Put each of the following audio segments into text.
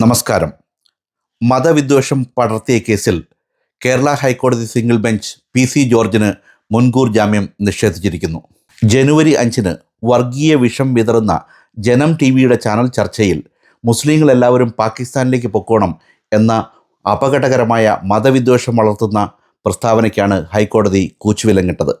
നമസ്കാരം. മതവിദ്വേഷം പടർത്തിയ കേസിൽ കേരള ഹൈക്കോടതി സിംഗിൾ ബെഞ്ച് പി സി ജോർജിന് മുൻകൂർ ജാമ്യം നിഷേധിച്ചിരിക്കുന്നു. ജനുവരി അഞ്ചിന് വർഗീയ വിഷം വിതറുന്ന ജനം ടി വിയുടെ ചാനൽ ചർച്ചയിൽ മുസ്ലിങ്ങൾ എല്ലാവരും പാകിസ്ഥാനിലേക്ക് പൊക്കോണം എന്ന അപകടകരമായ മതവിദ്വേഷം വളർത്തുന്ന പ്രസ്താവനയ്ക്കാണ് ഹൈക്കോടതി കൂച്ചുവിലങ്ങിട്ടത്.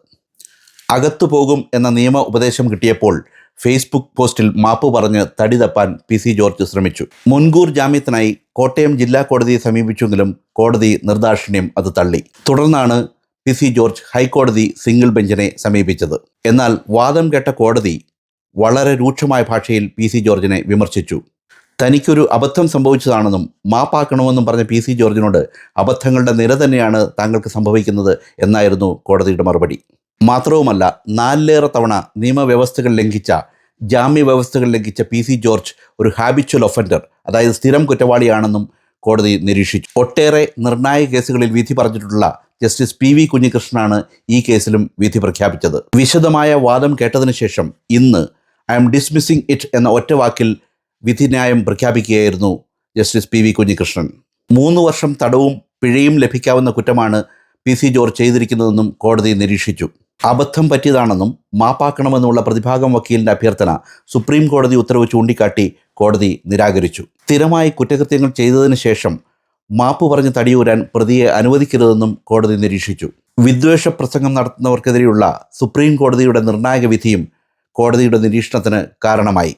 അകത്തു പോകും എന്ന നിയമ ഉപദേശം കിട്ടിയപ്പോൾ ഫേസ്ബുക്ക് പോസ്റ്റിൽ മാപ്പ് പറഞ്ഞ് തടി തപ്പാൻ പി സി ജോർജ് ശ്രമിച്ചു. മുൻകൂർ ജാമ്യത്തിനായി കോട്ടയം ജില്ലാ കോടതിയെ സമീപിച്ചെങ്കിലും കോടതി നിർദാക്ഷിണ്യം അത് തള്ളി. തുടർന്നാണ് പി സി ജോർജ് ഹൈക്കോടതി സിംഗിൾ ബെഞ്ചിനെ സമീപിച്ചത്. എന്നാൽ വാദം കേട്ട കോടതി വളരെ രൂക്ഷമായ ഭാഷയിൽ പി സി ജോർജിനെ വിമർശിച്ചു. തനിക്കൊരു അബദ്ധം സംഭവിച്ചതാണെന്നും മാപ്പാക്കണമെന്നും പറഞ്ഞ പി സി ജോർജിനോട് അബദ്ധങ്ങളുടെ നിര തന്നെയാണ് താങ്കൾക്ക് സംഭവിക്കുന്നത് എന്നായിരുന്നു കോടതിയുടെ മറുപടി. മാത്രവുമല്ല നാലിലേറെ തവണ നിയമവ്യവസ്ഥകൾ ലംഘിച്ച ജാമ്യ വ്യവസ്ഥകൾ ലംഘിച്ച പി സി ജോർജ് ഒരു ഹാബിച്വൽ ഒഫൻഡർ അതായത് സ്ഥിരം കുറ്റവാളിയാണെന്നും കോടതി നിരീക്ഷിച്ചു. ഒട്ടേറെ നിർണായക കേസുകളിൽ വിധി പറഞ്ഞിട്ടുള്ള ജസ്റ്റിസ് പി വി കുഞ്ഞികൃഷ്ണനാണ് ഈ കേസിലും വിധി പ്രഖ്യാപിച്ചത്. വിശദമായ വാദം കേട്ടതിന് ശേഷം ഇന്ന് ഐ എം ഡിസ്മിസ്സിംഗ് ഇറ്റ് എന്ന ഒറ്റ വാക്കിൽ വിധിന്യായം പ്രഖ്യാപിക്കുകയായിരുന്നു ജസ്റ്റിസ് പി വി കുഞ്ഞികൃഷ്ണൻ. മൂന്ന് വർഷം തടവും പിഴയും ലഭിക്കാവുന്ന കുറ്റമാണ് പി സി ജോർജ് ചെയ്തിരിക്കുന്നതെന്നും കോടതി നിരീക്ഷിച്ചു. അബദ്ധം പറ്റിയതാണെന്നും മാപ്പാക്കണമെന്നുള്ള പ്രതിഭാഗം വക്കീലിന്റെ അഭ്യർത്ഥന സുപ്രീം കോടതി ഉത്തരവ് ചൂണ്ടിക്കാട്ടി കോടതി നിരാകരിച്ചു. സ്ഥിരമായി കുറ്റകൃത്യങ്ങൾ ചെയ്തതിനു ശേഷം മാപ്പ് പറഞ്ഞ് തടിയൂരാൻ പ്രതിയെ അനുവദിക്കരുതെന്നും കോടതി നിരീക്ഷിച്ചു. വിദ്വേഷ പ്രസംഗം നടത്തുന്നവർക്കെതിരെയുള്ള സുപ്രീം കോടതിയുടെ നിർണായക വിധിയും കോടതിയുടെ നിരീക്ഷണത്തിന് കാരണമായി.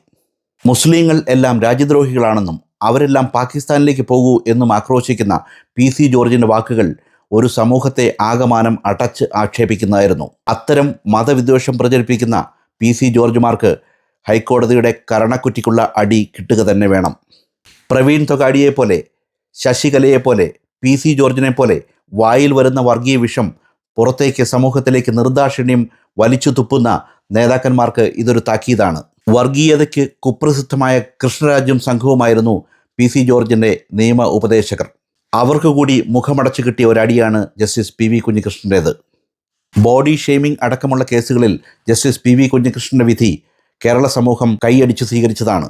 മുസ്ലിങ്ങൾ എല്ലാം രാജ്യദ്രോഹികളാണെന്നും അവരെല്ലാം പാകിസ്ഥാനിലേക്ക് പോകൂ എന്നും ആക്രോശിക്കുന്ന പി സി ജോർജിന്റെ വാക്കുകൾ ഒരു സമൂഹത്തെ ആകമാനം അടച്ച് ആക്ഷേപിക്കുന്നതായിരുന്നു. അത്തരം മതവിദ്വേഷം പ്രചരിപ്പിക്കുന്ന പി സി ജോർജുമാർക്ക് ഹൈക്കോടതിയുടെ കരണക്കുറ്റിക്കുള്ള അടി കിട്ടുക തന്നെ വേണം. പ്രവീൺ തൊഗാഡിയെ പോലെ ശശികലയെ പോലെ പി സി ജോർജിനെ പോലെ വായിൽ വരുന്ന വർഗീയ വിഷം പുറത്തേക്ക് സമൂഹത്തിലേക്ക് നിർദാക്ഷിണ്യം വലിച്ചു തുപ്പുന്ന നേതാക്കന്മാർക്ക് ഇതൊരു താക്കീതാണ്. വർഗീയതയ്ക്ക് കുപ്രസിദ്ധമായ കൃഷ്ണരാജ്യം സംഘവുമായിരുന്നു പി സി ജോർജിന്റെ നിയമ ഉപദേശകർ. അവർക്ക് കൂടി മുഖമടച്ചു കിട്ടിയ ഒരടിയാണ് ജസ്റ്റിസ് പി വി കുഞ്ഞികൃഷ്ണന്റേത്. ബോഡി ഷെയ്മിംഗ് അടക്കമുള്ള കേസുകളിൽ ജസ്റ്റിസ് പി വി കുഞ്ഞികൃഷ്ണന്റെ വിധി കേരള സമൂഹം കൈയടിച്ച് സ്വീകരിച്ചതാണ്.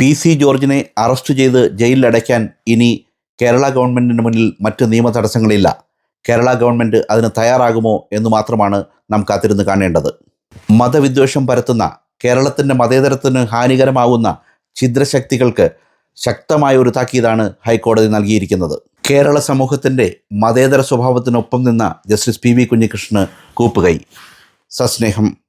പി സി ജോർജിനെ അറസ്റ്റ് ചെയ്ത് ജയിലിലടയ്ക്കാൻ ഇനി കേരള ഗവൺമെന്റിന് മുന്നിൽ മറ്റ് നിയമ തടസ്സങ്ങളില്ല. കേരള ഗവൺമെന്റ് അതിന് തയ്യാറാകുമോ എന്ന് മാത്രമാണ് നാം കാത്തിരുന്ന് കാണേണ്ടത്. മതവിദ്വേഷം പരത്തുന്ന കേരളത്തിന്റെ മതേതരത്തിന് ഹാനികരമാവുന്ന ഛിദ്രശക്തികൾക്ക് ശക്തമായ ഒരു താക്കീതാണ് ഹൈക്കോടതി നൽകിയിരിക്കുന്നത്. കേരള സമൂഹത്തിന്റെ മതേതര സ്വഭാവത്തിനൊപ്പം നിന്ന ജസ്റ്റിസ് പി വി കുഞ്ഞികൃഷ്ണന് കൂപ്പുകൈ. സസ്നേഹം.